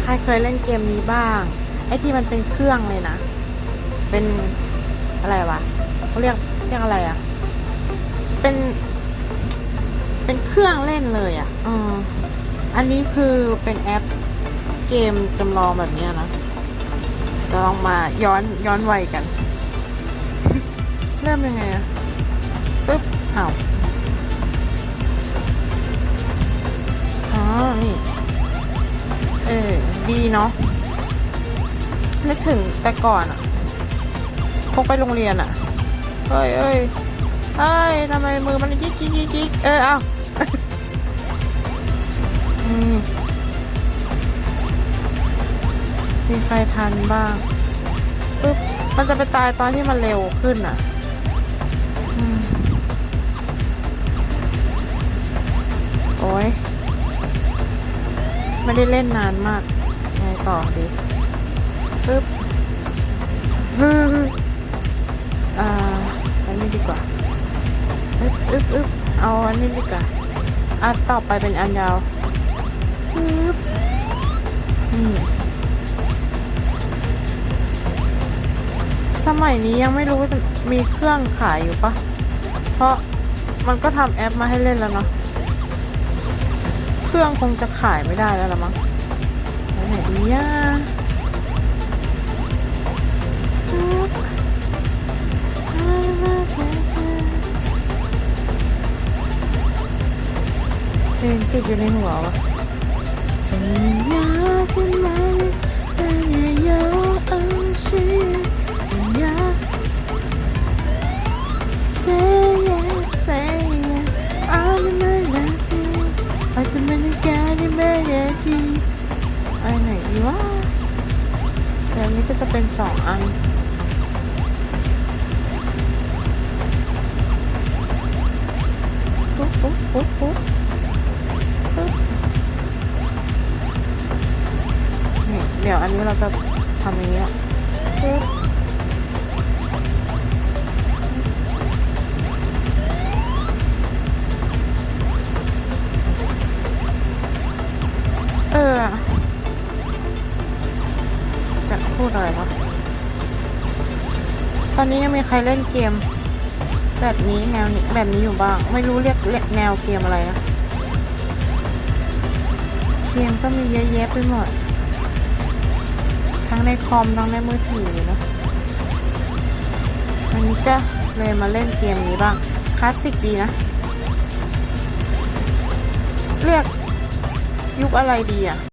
ใครเคยเล่นเกมนี้บ้าง ไอ้ที่มันเป็นเครื่องเลยนะ เป็นอะไรวะเขาเรียกเรียกอะไรอะ่ะ เป็น เป็นเครื่องเล่นเลยอะ่ะออันนี้คือเป็นแอปเกมจำลองแบบนี้นะจะลองมาย้อนย้อนวัยกัน เริ่มยังไงอะปึ๊บอ้าว ดีเนาะนึกถึงแต่ก่อนอะพกไปโรงเรียนอะเอ้ยเอ้ยเอ้ยทำไมมือมันจิกจิกจิกเออเอาอมีใครทันบ้างปึ๊บมันจะไปตายตอนที่มันเร็วขึ้นอะโอ้ยไม่ได้เล่นนานมาก ต่อดีปึ๊บฮึอ่าอันนี้ดีกว่าอึ๊บอึ๊บอึ๊บเอาอันนี้ดีกว่าอันต่อไปเป็นอันยาวปึ๊บนี่สมัยนี้ยังไม่รู้ว่าจะมีเครื่องขายอยู่ปะ เพราะมันก็ทำแอปมาให้เล่นแล้วเนาะ เครื่องคงจะขายไม่ได้แล้วละมั้ง ไปไหนดีอะเพลงติดอยู่ในหัววะสัญญากันไหมแต่อย่า โยเอาชีสัญญา Say yes, say yes I'm in my life อาจจะไม่ได้แก่ที่แม่แย่ที่ไปไหนดีวะแบบนี้ก็จะเป็นสองอันปุ๊บปุ๊บปุ๊บปุ๊บปุ๊บนี่เดี๋ยวอันนี้เราจะทำอย่างนี้อะปุ๊บ พูดอะไรวะตอนนี้ยังมีใครเล่นเกม แบบนี้แนวนี้แบบนี้อยู่บ้าง ไม่รู้เรียกเรียกแนวเกมอะไรนะเกมก็มีเยอะแยะไปหมด ทั้งในคอมทั้งในมือถือนะวันนี้ก็เลยมาเล่นเกมนี้บ้างคลาสสิกดีนะ เรียกยุคอะไรดีอะ